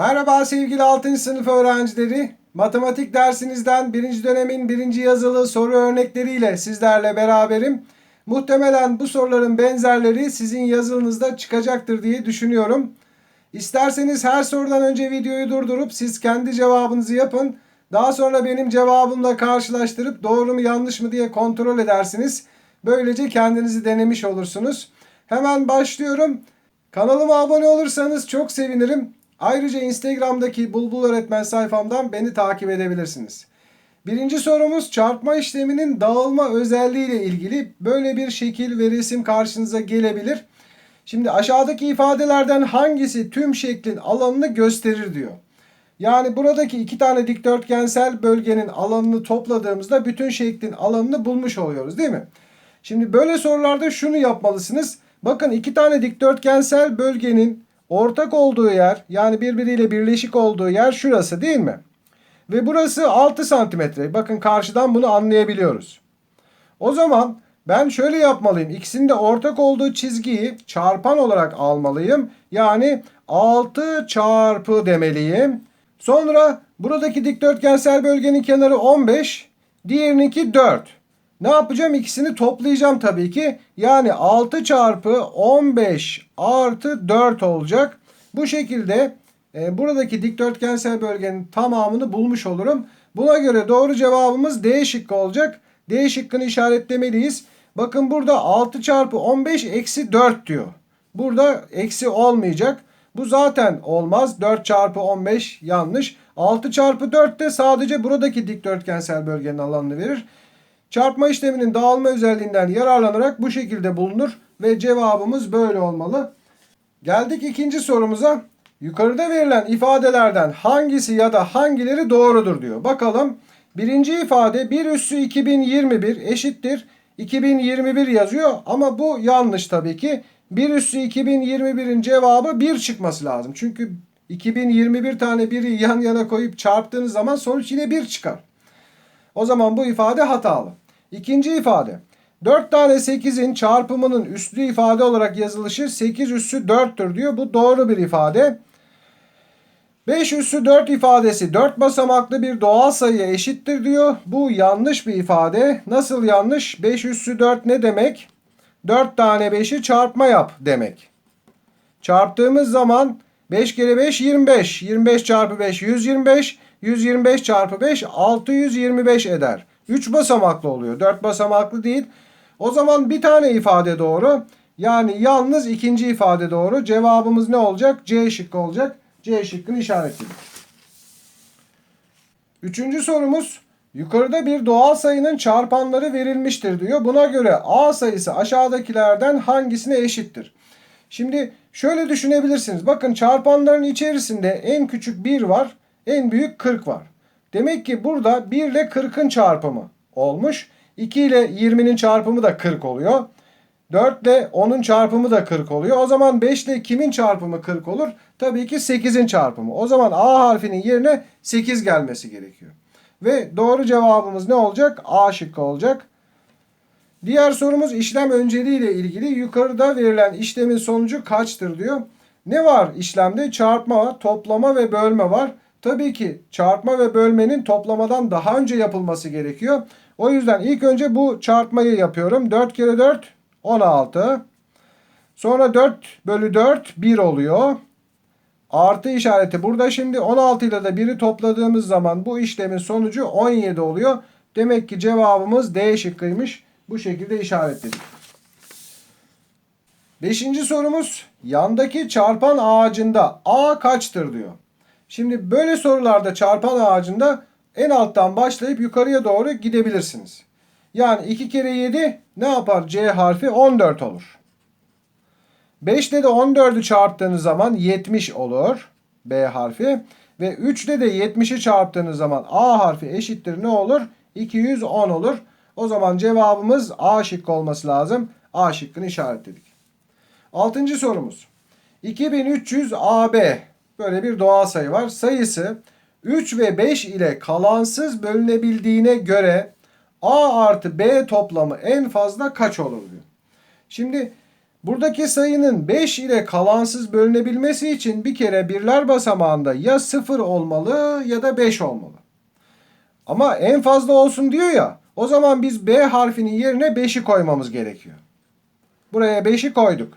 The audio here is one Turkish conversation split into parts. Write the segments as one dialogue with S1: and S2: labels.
S1: Merhaba sevgili 6. sınıf öğrencileri. Matematik dersinizden 1. dönemin 1. yazılı soru örnekleriyle sizlerle beraberim. Muhtemelen bu soruların benzerleri sizin yazılınızda çıkacaktır diye düşünüyorum. İsterseniz her sorudan önce videoyu durdurup siz kendi cevabınızı yapın. Daha sonra benim cevabımla karşılaştırıp doğru mu yanlış mı diye kontrol edersiniz. Böylece kendinizi denemiş olursunuz. Hemen başlıyorum. Kanalıma abone olursanız çok sevinirim. Ayrıca Instagram'daki Bulbul Öğretmen sayfamdan beni takip edebilirsiniz. Birinci sorumuz çarpma işleminin dağılma özelliği ile ilgili böyle bir şekil ve resim karşınıza gelebilir. Şimdi aşağıdaki ifadelerden hangisi tüm şeklin alanını gösterir diyor. Yani buradaki iki tane dikdörtgensel bölgenin alanını topladığımızda bütün şeklin alanını bulmuş oluyoruz değil mi? Şimdi böyle sorularda şunu yapmalısınız. Bakın iki tane dikdörtgensel bölgenin ortak olduğu yer yani birbiriyle birleşik olduğu yer şurası değil mi? Ve burası 6 santimetre. Bakın karşıdan bunu anlayabiliyoruz. O zaman ben şöyle yapmalıyım. İkisinin de ortak olduğu çizgiyi çarpan olarak almalıyım. Yani 6 çarpı demeliyim. Sonra buradaki dikdörtgensel bölgenin kenarı 15, diğerininki 4. Ne yapacağım? İkisini toplayacağım tabii ki. Yani 6 çarpı 15 artı 4 olacak. Bu şekilde e, buradaki dikdörtgensel bölgenin tamamını bulmuş olurum. Buna göre doğru cevabımız D şıkkı olacak. D şıkkını işaretlemeliyiz. Bakın burada 6 çarpı 15 eksi 4 diyor. Burada eksi olmayacak. Bu zaten olmaz. 4 çarpı 15 yanlış. 6 çarpı 4 de sadece buradaki dikdörtgensel bölgenin alanını verir. Çarpma işleminin dağılma özelliğinden yararlanarak bu şekilde bulunur ve cevabımız böyle olmalı. Geldik ikinci sorumuza. Yukarıda verilen ifadelerden hangisi ya da hangileri doğrudur diyor. Bakalım. Birinci ifade 1 üssü 2021 eşittir 2021 yazıyor ama bu yanlış tabii ki. 1 üssü 2021'in cevabı 1 çıkması lazım. Çünkü 2021 tane biri yan yana koyup çarptığınız zaman sonuç yine 1 çıkar. O zaman bu ifade hatalı. İkinci ifade. 4 tane 8'in çarpımının üslü ifade olarak yazılışı 8 üssü 4'tür diyor. Bu doğru bir ifade. 5 üssü 4 ifadesi 4 basamaklı bir doğal sayıya eşittir diyor. Bu yanlış bir ifade. Nasıl yanlış? 5 üssü 4 ne demek? 4 tane 5'i çarpma yap demek. Çarptığımız zaman 5 kere 5 25. 25 çarpı 5 125. 125 çarpı 5 625 eder. 3 basamaklı oluyor. 4 basamaklı değil. O zaman bir tane ifade doğru. Yani yalnız ikinci ifade doğru. Cevabımız ne olacak? C şıkkı olacak. C şıkkını işaretledik. Üçüncü sorumuz. Yukarıda bir doğal sayının çarpanları verilmiştir diyor. Buna göre A sayısı aşağıdakilerden hangisine eşittir? Şimdi şöyle düşünebilirsiniz. Bakın çarpanların içerisinde en küçük 1 var. En büyük 40 var. Demek ki burada 1 ile 40'ın çarpımı olmuş. 2 ile 20'nin çarpımı da 40 oluyor. 4 ile 10'un çarpımı da 40 oluyor. O zaman 5 ile kimin çarpımı 40 olur? Tabii ki 8'in çarpımı. O zaman A harfinin yerine 8 gelmesi gerekiyor. Ve doğru cevabımız ne olacak? A şıkkı olacak. Diğer sorumuz işlem önceliği ile ilgili. Yukarıda verilen işlemin sonucu kaçtır diyor. Ne var işlemde? Çarpma, toplama ve bölme var. Tabii ki çarpma ve bölmenin toplamadan daha önce yapılması gerekiyor. O yüzden ilk önce bu çarpmayı yapıyorum. 4 kere 4 16. Sonra 4 bölü 4 1 oluyor. Artı işareti burada şimdi 16 ile de 1'i topladığımız zaman bu işlemin sonucu 17 oluyor. Demek ki cevabımız D şıkkıymış. Bu şekilde işaretledik. Beşinci sorumuz yandaki çarpan ağacında A kaçtır diyor. Şimdi böyle sorularda çarpan ağacında en alttan başlayıp yukarıya doğru gidebilirsiniz. Yani 2 kere 7 ne yapar? C harfi 14 olur. 5 ile de 14'ü çarptığınız zaman 70 olur. B harfi. Ve 3 ile de 70'i çarptığınız zaman A harfi eşittir ne olur? 210 olur. O zaman cevabımız A şıkkı olması lazım. A şıkkını işaretledik. Altıncı sorumuz. 2300 AB böyle bir doğal sayı var. Sayısı 3 ve 5 ile kalansız bölünebildiğine göre A artı B toplamı en fazla kaç olur diyor. Şimdi Buradaki sayının 5 ile kalansız bölünebilmesi için bir kere birler basamağında ya 0 olmalı ya da 5 olmalı. Ama en fazla olsun diyor ya. O zaman biz B harfinin yerine 5'i koymamız gerekiyor. Buraya 5'i koyduk.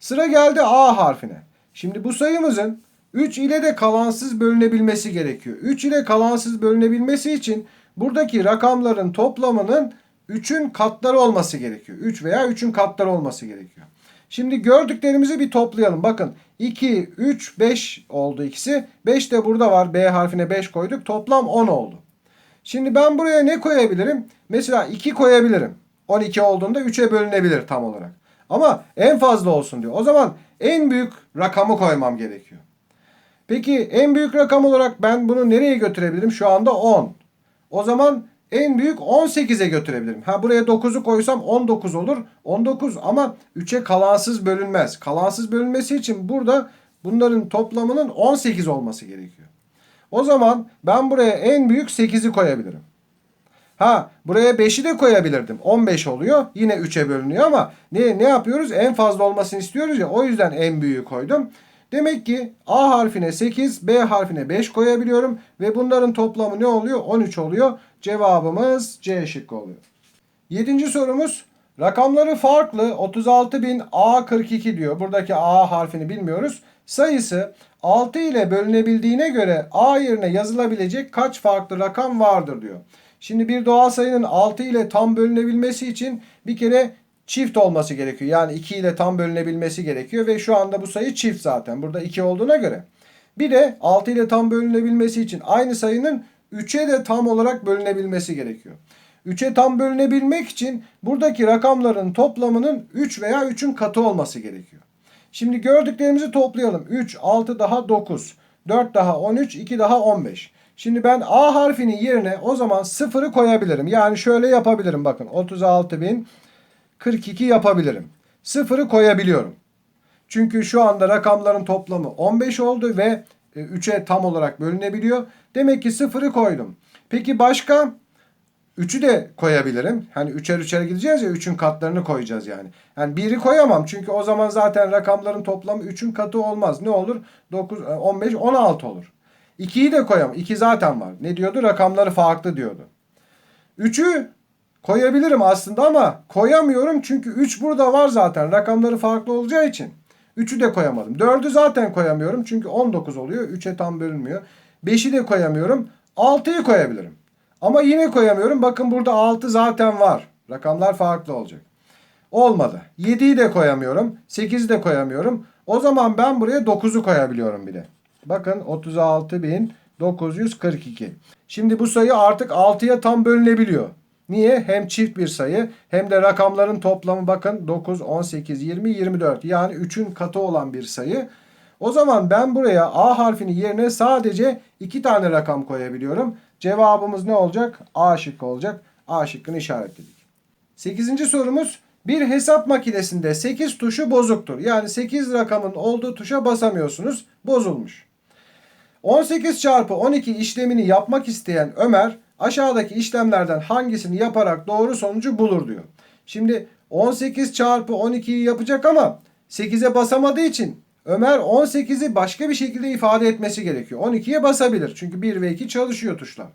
S1: Sıra geldi A harfine. Şimdi bu sayımızın 3 ile de kalansız bölünebilmesi gerekiyor. 3 ile kalansız bölünebilmesi için buradaki rakamların toplamının 3'ün katları olması gerekiyor. 3 veya 3'ün katları olması gerekiyor. Şimdi gördüklerimizi bir toplayalım. Bakın 2, 3, 5 oldu ikisi. 5 de burada var. B harfine 5 koyduk. Toplam 10 oldu. Şimdi ben buraya ne koyabilirim? Mesela 2 koyabilirim. 12 olduğunda 3'e bölünebilir tam olarak. Ama en fazla olsun diyor. O zaman en büyük rakamı koymam gerekiyor. Peki en büyük rakam olarak ben bunu nereye götürebilirim? Şu anda 10. O zaman en büyük 18'e götürebilirim. Ha buraya 9'u koysam 19 olur. 19 ama 3'e kalansız bölünmez. Kalansız bölünmesi için burada bunların toplamının 18 olması gerekiyor. O zaman ben buraya en büyük 8'i koyabilirim. Ha buraya 5'i de koyabilirdim. 15 oluyor. Yine 3'e bölünüyor ama ne, ne yapıyoruz? En fazla olmasını istiyoruz ya. O yüzden en büyüğü koydum. Demek ki A harfine 8, B harfine 5 koyabiliyorum. Ve bunların toplamı ne oluyor? 13 oluyor. Cevabımız C şıkkı oluyor. Yedinci sorumuz. Rakamları farklı 36.000 A42 diyor. Buradaki A harfini bilmiyoruz. Sayısı 6 ile bölünebildiğine göre A yerine yazılabilecek kaç farklı rakam vardır diyor. Şimdi bir doğal sayının 6 ile tam bölünebilmesi için bir kere çift olması gerekiyor. Yani 2 ile tam bölünebilmesi gerekiyor ve şu anda bu sayı çift zaten. Burada 2 olduğuna göre. Bir de 6 ile tam bölünebilmesi için aynı sayının 3'e de tam olarak bölünebilmesi gerekiyor. 3'e tam bölünebilmek için buradaki rakamların toplamının 3 veya 3'ün katı olması gerekiyor. Şimdi gördüklerimizi toplayalım. 3, 6 daha 9, 4 daha 13, 2 daha 15. Şimdi ben A harfinin yerine o zaman 0'ı koyabilirim. Yani şöyle yapabilirim bakın. 36.042 yapabilirim. 0'ı koyabiliyorum. Çünkü şu anda rakamların toplamı 15 oldu ve 3'e tam olarak bölünebiliyor. Demek ki 0'ı koydum. Peki başka? 3'ü de koyabilirim. Hani 3'er 3'er gideceğiz ya 3'ün katlarını koyacağız yani. Yani 1'i koyamam çünkü o zaman zaten rakamların toplamı 3'ün katı olmaz. Ne olur? 9, 15, 16 olur. 2'yi de koyamam. 2 zaten var. Ne diyordu? Rakamları farklı diyordu. 3'ü koyabilirim aslında ama koyamıyorum çünkü 3 burada var zaten. Rakamları farklı olacağı için. 3'ü de koyamadım. 4'ü zaten koyamıyorum çünkü 19 oluyor. 3'e tam bölünmüyor. 5'i de koyamıyorum. 6'yı koyabilirim. Ama yine koyamıyorum. Bakın burada 6 zaten var. Rakamlar farklı olacak. Olmadı. 7'yi de koyamıyorum. 8'i de koyamıyorum. O zaman ben buraya 9'u koyabiliyorum bir de. Bakın 36.942. Şimdi bu sayı artık 6'ya tam bölünebiliyor. Niye? Hem çift bir sayı hem de rakamların toplamı bakın 9, 18, 20, 24. Yani 3'ün katı olan bir sayı. O zaman ben buraya A harfini yerine sadece 2 tane rakam koyabiliyorum. Cevabımız ne olacak? A şıkkı olacak. A şıkkını işaretledik. 8. sorumuz bir hesap makinesinde 8 tuşu bozuktur. Yani 8 rakamın olduğu tuşa basamıyorsunuz. Bozulmuş. 18 çarpı 12 işlemini yapmak isteyen Ömer aşağıdaki işlemlerden hangisini yaparak doğru sonucu bulur diyor. Şimdi 18 çarpı 12'yi yapacak ama 8'e basamadığı için Ömer 18'i başka bir şekilde ifade etmesi gerekiyor. 12'ye basabilir. Çünkü 1 ve 2 çalışıyor tuşlar.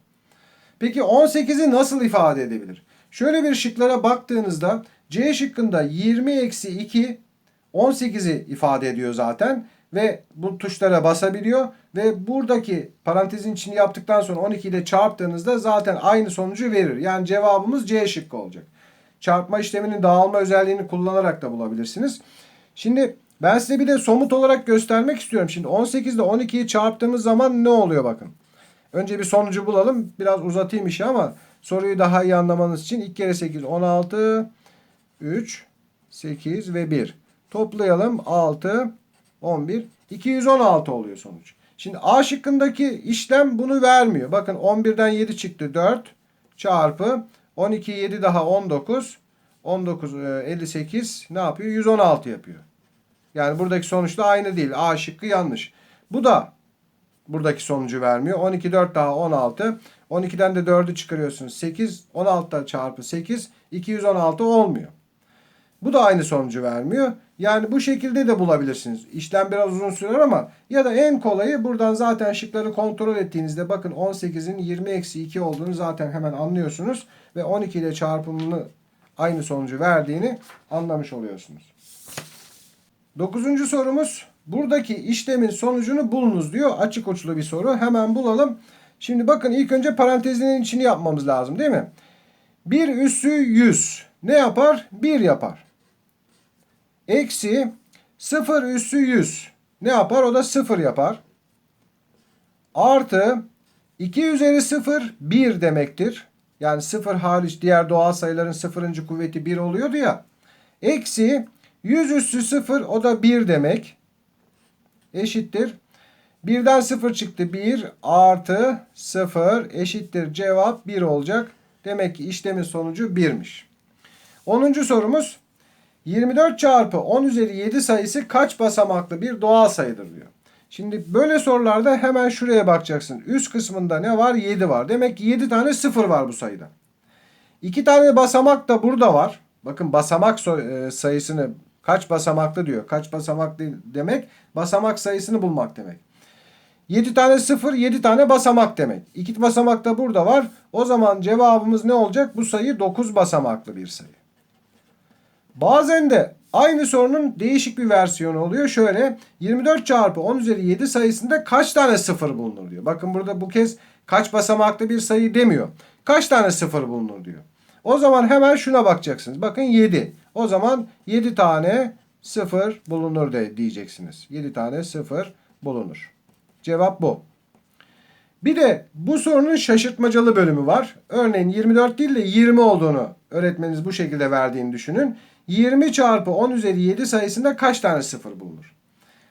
S1: Peki 18'i nasıl ifade edebilir? Şöyle bir şıklara baktığınızda C şıkkında 20 eksi 2 18'i ifade ediyor zaten. Ve bu tuşlara basabiliyor. Ve buradaki parantezin içini yaptıktan sonra 12 ile çarptığınızda zaten aynı sonucu verir. Yani cevabımız C şıkkı olacak. Çarpma işleminin dağılma özelliğini kullanarak da bulabilirsiniz. Şimdi ben size bir de somut olarak göstermek istiyorum. Şimdi 18 ile 12'yi çarptığımız zaman ne oluyor bakın. Önce bir sonucu bulalım. Biraz uzatayım işi ama soruyu daha iyi anlamanız için 2 kere 8 16 3 8 ve 1. Toplayalım 6 11 216 oluyor sonuç. Şimdi A şıkkındaki işlem bunu vermiyor. Bakın 11'den 7 çıktı 4 çarpı 12 7 daha 19 19 58 ne yapıyor? 116 yapıyor. Yani buradaki sonuçta aynı değil. A şıkkı yanlış. Bu da buradaki sonucu vermiyor. 12 4 daha 16. 12'den de 4'ü çıkarıyorsunuz. 8 16 çarpı 8 216 olmuyor. Bu da aynı sonucu vermiyor. Yani bu şekilde de bulabilirsiniz. İşlem biraz uzun sürer ama ya da en kolayı buradan zaten şıkları kontrol ettiğinizde bakın 18'in 20 eksi 2 olduğunu zaten hemen anlıyorsunuz. Ve 12 ile çarpımını aynı sonucu verdiğini anlamış oluyorsunuz. Dokuzuncu sorumuz buradaki işlemin sonucunu bulunuz diyor. Açık uçlu bir soru. Hemen bulalım. Şimdi bakın ilk önce parantezinin içini yapmamız lazım değil mi? 1 üssü 100 ne yapar? 1 yapar. Eksi 0 üssü 100 ne yapar? O da 0 yapar. Artı 2 üzeri 0 1 demektir. Yani 0 hariç diğer doğal sayıların sıfırıncı kuvveti 1 oluyordu ya. Eksi 100 üssü 0 o da 1 demek. Eşittir. 1'den 0 çıktı 1 artı 0 eşittir cevap 1 olacak. Demek ki işlemin sonucu 1'miş. 10. sorumuz 24 çarpı 10 üzeri 7 sayısı kaç basamaklı bir doğal sayıdır diyor. Şimdi böyle sorularda hemen şuraya bakacaksın. Üst kısmında ne var? 7 var. Demek ki 7 tane 0 var bu sayıda. 2 tane basamak da burada var. Bakın basamak e, sayısını kaç basamaklı diyor. Kaç basamaklı demek? Basamak sayısını bulmak demek. 7 tane 0, 7 tane basamak demek. 2 basamak da burada var. O zaman cevabımız ne olacak? Bu sayı 9 basamaklı bir sayı. Bazen de aynı sorunun değişik bir versiyonu oluyor. Şöyle 24 çarpı 10 üzeri 7 sayısında kaç tane 0 bulunur diyor. Bakın burada bu kez kaç basamaklı bir sayı demiyor. Kaç tane 0 bulunur diyor. O zaman hemen şuna bakacaksınız. Bakın 7. O zaman 7 tane 0 bulunur de diyeceksiniz. 7 tane 0 bulunur. Cevap bu. Bir de bu sorunun şaşırtmacalı bölümü var. Örneğin 24 değil de 20 olduğunu öğretmeniniz bu şekilde verdiğini düşünün. 20 çarpı 10 üzeri 7 sayısında kaç tane 0 bulunur?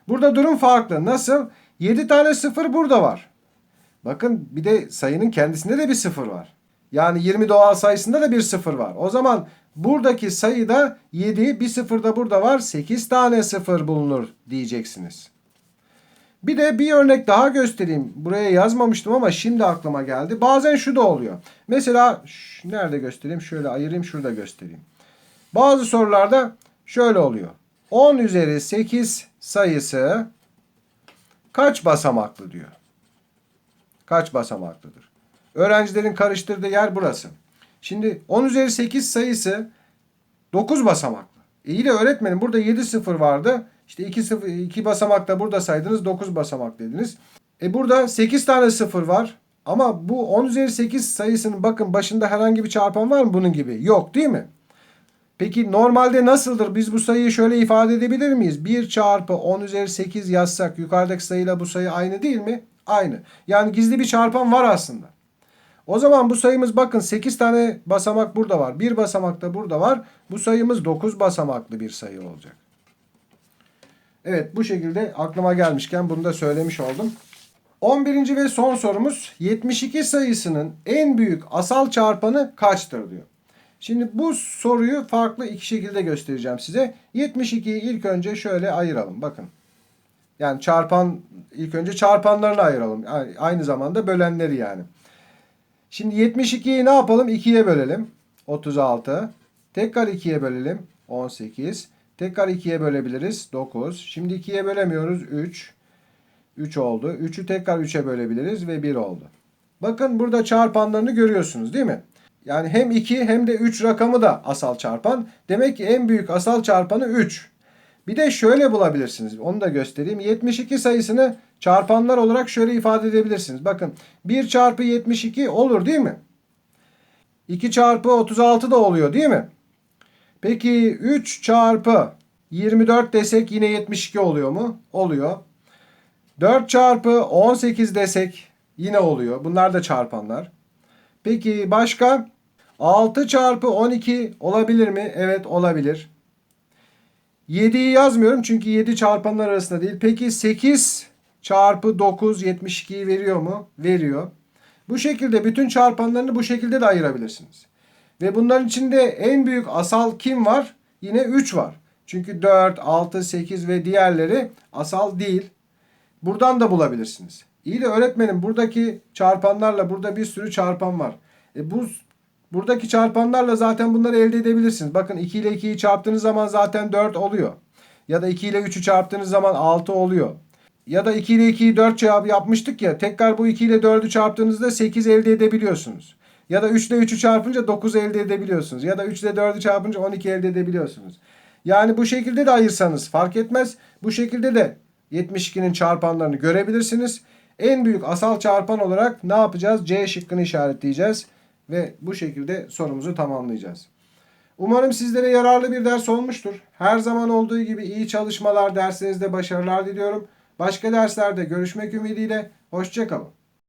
S1: Burada durum farklı. Nasıl? 7 tane 0 burada var. Bakın bir de sayının kendisinde de bir 0 var. Yani 20 doğal sayısında da bir 0 var. O zaman buradaki sayıda 7, bir 0 da burada var. 8 tane 0 bulunur diyeceksiniz. Bir de bir örnek daha göstereyim. Buraya yazmamıştım ama şimdi aklıma geldi. Bazen şu da oluyor. Mesela nerede göstereyim? Şöyle ayırayım şurada göstereyim. Bazı sorularda şöyle oluyor. 10 üzeri 8 sayısı kaç basamaklı diyor. Kaç basamaklıdır? Öğrencilerin karıştırdığı yer burası. Şimdi 10 üzeri 8 sayısı 9 basamaklı. E iyi de öğretmenim burada 7 sıfır vardı. İşte 2, sıfır, 2 basamak da burada saydınız 9 basamak dediniz. E burada 8 tane sıfır var. Ama bu 10 üzeri 8 sayısının bakın başında herhangi bir çarpan var mı bunun gibi? Yok değil mi? Peki normalde nasıldır? Biz bu sayıyı şöyle ifade edebilir miyiz? 1 çarpı 10 üzeri 8 yazsak yukarıdaki sayıyla bu sayı aynı değil mi? Aynı. Yani gizli bir çarpan var aslında. O zaman bu sayımız bakın 8 tane basamak burada var. Bir basamak da burada var. Bu sayımız 9 basamaklı bir sayı olacak. Evet bu şekilde aklıma gelmişken bunu da söylemiş oldum. 11. ve son sorumuz 72 sayısının en büyük asal çarpanı kaçtır diyor. Şimdi bu soruyu farklı iki şekilde göstereceğim size. 72'yi ilk önce şöyle ayıralım. Bakın. Yani çarpan ilk önce çarpanlarını ayıralım. Aynı zamanda bölenleri yani. Şimdi 72'yi ne yapalım? 2'ye bölelim. 36. Tekrar 2'ye bölelim. 18. Tekrar 2'ye bölebiliriz. 9. Şimdi 2'ye bölemiyoruz. 3. 3 oldu. 3'ü tekrar 3'e bölebiliriz ve 1 oldu. Bakın burada çarpanlarını görüyorsunuz değil mi? Yani hem 2 hem de 3 rakamı da asal çarpan. Demek ki en büyük asal çarpanı 3. Bir de şöyle bulabilirsiniz. Onu da göstereyim. 72 sayısını çarpanlar olarak şöyle ifade edebilirsiniz. Bakın 1 çarpı 72 olur değil mi? 2 çarpı 36 da oluyor değil mi? Peki 3 çarpı 24 desek yine 72 oluyor mu? Oluyor. 4 çarpı 18 desek yine oluyor. Bunlar da çarpanlar. Peki başka? 6 çarpı 12 olabilir mi? Evet olabilir. 7'yi yazmıyorum çünkü 7 çarpanlar arasında değil. Peki 8 çarpı 9 72'yi veriyor mu? Veriyor. Bu şekilde bütün çarpanlarını bu şekilde de ayırabilirsiniz. Ve bunların içinde en büyük asal kim var? Yine 3 var. Çünkü 4, 6, 8 ve diğerleri asal değil. Buradan da bulabilirsiniz. İyi de öğretmenim buradaki çarpanlarla burada bir sürü çarpan var. E bu buradaki çarpanlarla zaten bunları elde edebilirsiniz. Bakın 2 ile 2'yi çarptığınız zaman zaten 4 oluyor. Ya da 2 ile 3'ü çarptığınız zaman 6 oluyor. Ya da 2 ile 2'yi 4 cevabı yapmıştık ya. Tekrar bu 2 ile 4'ü çarptığınızda 8 elde edebiliyorsunuz. Ya da 3 ile 3'ü çarpınca 9 elde edebiliyorsunuz. Ya da 3 ile 4'ü çarpınca 12 elde edebiliyorsunuz. Yani bu şekilde de ayırsanız fark etmez. Bu şekilde de 72'nin çarpanlarını görebilirsiniz. En büyük asal çarpan olarak ne yapacağız? C şıkkını işaretleyeceğiz. Ve bu şekilde sorumuzu tamamlayacağız. Umarım sizlere yararlı bir ders olmuştur. Her zaman olduğu gibi iyi çalışmalar, derslerinizde başarılar diliyorum. Başka derslerde görüşmek ümidiyle. Hoşçakalın.